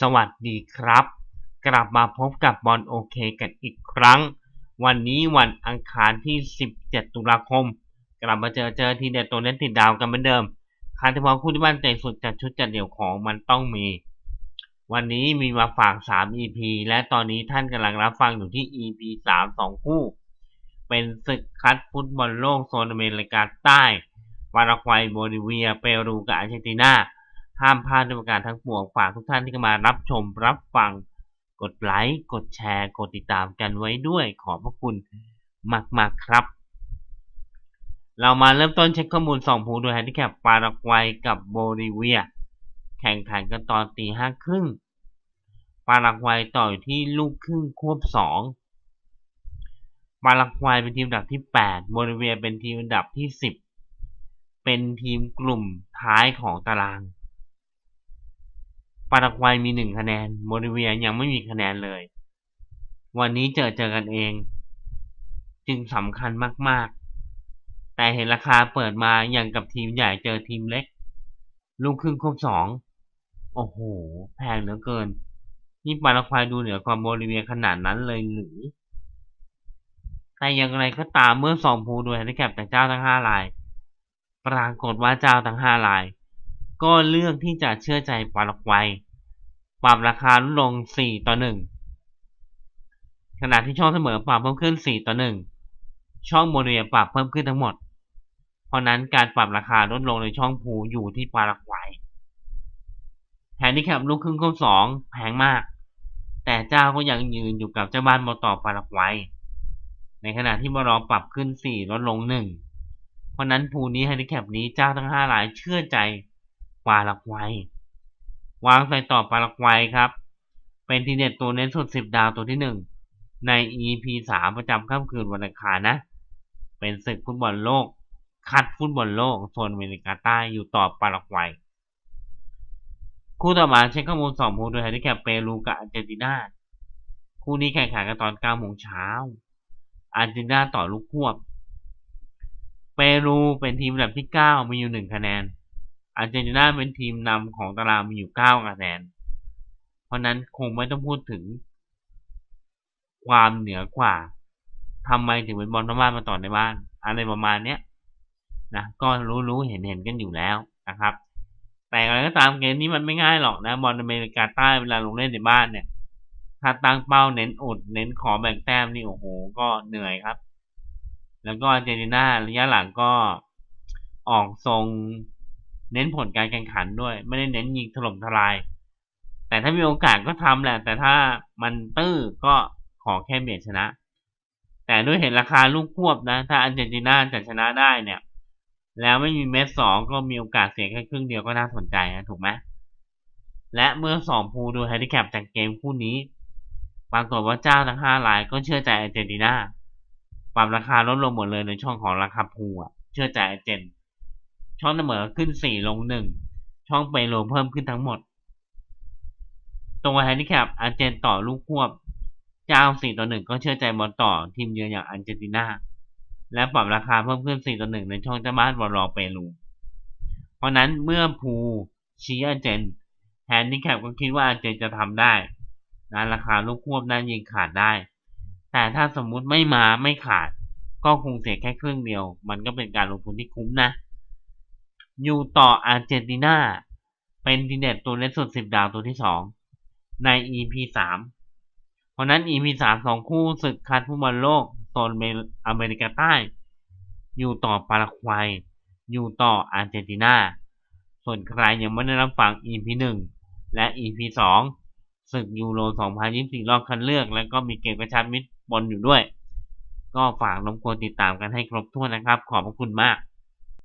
สวัสดีครับ กลับมาพบกับบอลโอเคกันอีกครั้ง วันนี้วันอังคารที่ 17 ตุลาคม กลับมาเจอเจอทีเด็ดตัวเล่นติดดาวกันเหมือนเดิมคาร์เฉพาะคู่ที่บ้านใจสุดจัดชุดจัดเดี่ยวของมันต้องมี วันนี้มีมาฝาก 3 EP และตอนนี้ท่านกำลังรับฟังอยู่ที่ EP 3 2 คู่ เป็นศึกคัดฟุตบอลโลกโซนอเมริกาใต้ปารากวัยโบลิเวียเปรูกับอาร์เจนตินา ห้ามพลาดด้วยประการทั้งปวงฝากทุกท่านที่เข้ามารับชมรับฟัง กดไลค์ กดแชร์ กดติดตามกันไว้ด้วยขอบพระคุณมากๆครับ เรามาเริ่มต้นเช็คข้อมูล2ผูโดยแฮนดิแคปปารากวัยกับโบลิเวีย แข่งขันกันตอนตีห้าครึ่งปารากวัยต่ออยู่ที่ลูกครึ่งควบสองปารากวัยเป็นทีมอันดับที่ 8 โบลิเวียเป็นทีมอันดับที่ 10 เป็นทีมกลุ่มท้ายของตาราง ปารากวัยมีหนึ่งคะแนนโบลิเวียยังไม่มีคะแนนเลย วันนี้เจอเจอกันเอง จึงสำคัญมากๆ แต่เห็นราคาเปิดมาอย่างกับทีมใหญ่เจอทีมเล็ก ลูกครึ่งครบสอง โอ้โห แพงเหลือเกิน นี่ปารากวัยดูเหนือกว่าโบลิเวียขนาดนั้นเลยหรือ แต่อย่างไรก็ตามเมื่อสองภูโดยแฮนดิแคปแต่เจ้าทั้งห้าราย ปรากฏว่าเจ้าทั้งห้าราย ก็เลือกที่จะเชื่อใจปารากวัย ปรับราคาลดลง 4 ต่อ 1 ขณะที่ช่องเสมอปรับเพิ่มขึ้น 4 ต่อ 1 ช่องโมเดลปรับเพิ่มขึ้นทั้งหมด เพราะนั้นการปรับราคาลดลงในช่องผูอยู่ที่ปารากวัยแฮนดิแคปลูกครึ่งคูบสองแพงมาก แต่เจ้าก็ยังยืนอยู่กับเจ้าบ้านมอต่อปารากวัย ในขณะที่มารอปรับขึ้น 4 ลดลง 1 เพราะนั้นผูนี้แฮนดิแคปนี้เจ้าทั้ง 5 รายเชื่อใจ ปารากวัยวางใส่ต่อปารากวัยครับ เป็นทีเด็ดตัวเน้นสุดสิบดาวตัวที่หนึ่งใน EP สามประจำค่ำคืนวันอังคารนะ เป็นศึกฟุตบอลโลก คัดฟุตบอลโลกโซนอเมริกาใต้อยู่ต่อปารากวัยคู่ต่อมาเช็คข้อมูลสองมูลโดยแฮนดิแคปเปรูกับอาร์เจนตินาคู่นี้แข่งขันกันตอน9โมงเช้าอาร์เจนตินาต่อลูกควบ เปรูเป็นทีมอันดับที่9มีอยู่1คะแนน อาร์เจนตินาเป็นทีมนำของตารางมีอยู่9คะแนน เพราะนั้นคงไม่ต้องพูดถึง ความเหนือกว่าทำไมถึงเป็นบอลบ้านมาต่อในบ้าน อะไรประมาณเนี้ยนะก็รู้ๆเห็นๆกันอยู่แล้วนะครับ แต่อะไรก็ตามเกมนี้มันไม่ง่ายหรอกนะบอลอเมริกาใต้เวลาลงเล่นในบ้านเนี่ย ถ้าตั้งเป้าเน้นอดเน้นขอแบ่งแต้มนี่โอ้โห ก็เหนื่อยครับ แล้วก็อาร์เจนตินาระยะหลังก็ออกทรง เน้นผลการแข่งขันด้วย ไม่ได้เน้นยิงถล่มทลาย แต่ถ้ามีโอกาสก็ทำแหละ แต่ถ้ามันตื้อก็ขอแค่เบียดชนะ แต่ด้วยเห็นราคาลูกควบนะ ถ้าอันเจนตินาจะชนะได้เนี่ย แล้วไม่มีเมสสองก็มีโอกาสเสียแค่ครึ่งเดียวก็น่าสนใจนะถูกไหมและเมื่อสองภูดูแฮนดิแคปจากเกมคู่นี้ปรากฏว่าเจ้าทั้งห้ารายก็เชื่อใจอาร์เจนตินาปรับราคาลดลงหมดเลยในช่องของราคาภูอะ เชื่อใจอาร์เจน ช่องเสมอขึ้น4ลง1ช่องไปโลเพิ่มขึ้นทั้งหมด ตัวแฮนดิแคปอาร์เจนต่อลูกควบเจ้า4ต่อ1ก็เชื่อใจบอลต่อทีมเยือนอย่างอาร์เจนตินาและปรับราคาเพิ่มขึ้น4ต่อ1ในช่องเจ้าบ้านบอลรอเปรูเพราะนั้นเมื่อภูชี้อาร์เจนแฮนดิแคปก็คิดว่าอาร์เจนจะทำได้นะราคาลูกควบนั้นยิงขาดได้ แต่ถ้าสมมุติไม่มาไม่ขาด ก็คงเสียแค่ครึ่งเดียว มันก็เป็นการลงทุนที่คุ้มนะ ยู่ต่ออาร์เจนตินาเป็นทีเด็ดตัวเล่นสุดสิบดาวตัวที่สองใน EP สามเพราะนั้น EP สามสองคู่ศึกคัดฟุตบอลโลกโซนอเมริกาใต้ อยู่ต่อปารากวัย อยู่ต่ออาร์เจนตินาส่วนใครยังไม่ได้รับฟัง EP หนึ่งและ EP สองศึกยูโร 2024 รอบคัดเลือก แล้วก็มีเกมกระชับมิตรบอลอยู่ด้วย ก็ฝากรบกวนติดตามกันให้ครบถ้วนนะครับ ขอบพระคุณมาก